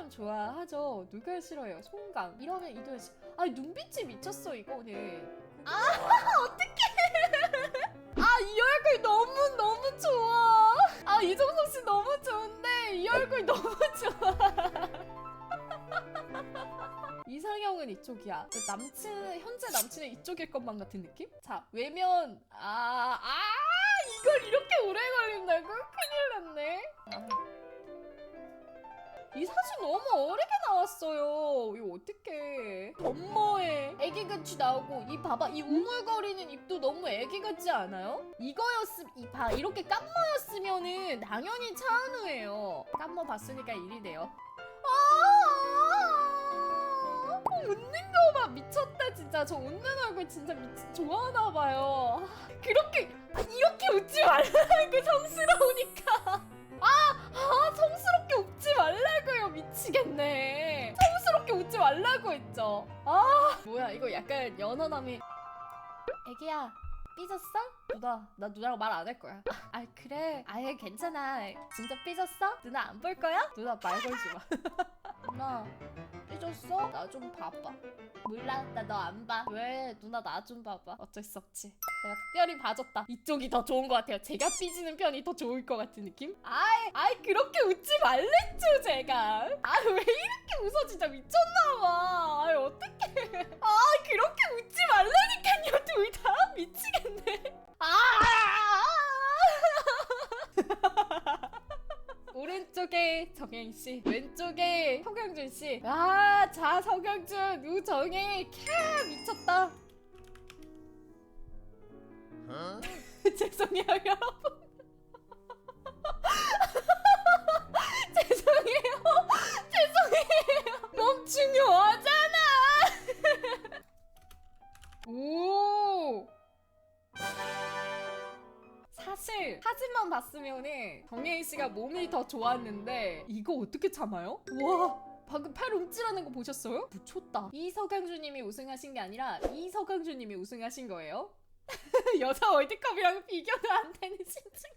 사람 좋아하죠. 누가 싫어요? 송강. 이러면 이도현 씨. 아 눈빛이 미쳤어 이거는. 아 어떡해. 아이 얼굴 너무 너무 좋아. 아 이정석 씨 너무 좋은데 이 얼굴 너무 좋아. 이상형은 이쪽이야. 그 남친 현재 남친은 이쪽일 것만 같은 느낌? 자 외면 아 아, 이걸 이렇게 오래 걸린다고? 큰일 났네. 아. 이 사진 너무 어리게 나왔어요. 이거 어떡해. 엄마의 애기 같이 나오고 이 봐봐 이 우물거리는 입도 너무 애기 같지 않아요? 이거였음 이봐 이렇게 깜모였으면은 당연히 차은우예요. 깜모 봤으니까 일이 돼요. 아, 어, 웃는 거 봐 미쳤다 진짜 저 웃는 얼굴 진짜 미 좋아하나 봐요. 아, 그렇게 아, 이렇게 웃지 말라 미치겠네. 성스럽게 웃지 말라고 했죠. 아 뭐야 이거 약간 연어남이. 애기야 삐졌어? 누나 나 누나랑 말 안 할 거야. 아, 아 그래. 아예 괜찮아. 진짜 삐졌어? 누나 안 볼 거야? 누나 말 걸지 마. 누나 삐졌어? 나 좀 봐봐. 몰라 나 너 안 봐. 왜? 누나 나 좀 봐봐. 어쩔 수 없지. 내가 특별히 봐줬다. 이쪽이 더 좋은 것 같아요. 제가 삐지는 편이 더 좋을 것 같은 느낌? 아이 아이 그렇게 웃지 말랬죠 제가. 아 왜 이렇게 웃어? 진짜 미쳤나봐 오른쪽에 정행 씨, 왼쪽에 서경준 씨. 아, 자 서경준, 우정혜, 캬 미쳤다. 죄송해요 여러분. 사실 사진만 봤으면은 정예인 씨가 몸이 더 좋았는데 이거 어떻게 참아요? 와 방금 팔 움찔하는 거 보셨어요? 미쳤다 이서강주님이 우승하신 게 아니라 이서강주님이 우승하신 거예요? 여자 월드컵이랑 비교도 안 되는 신증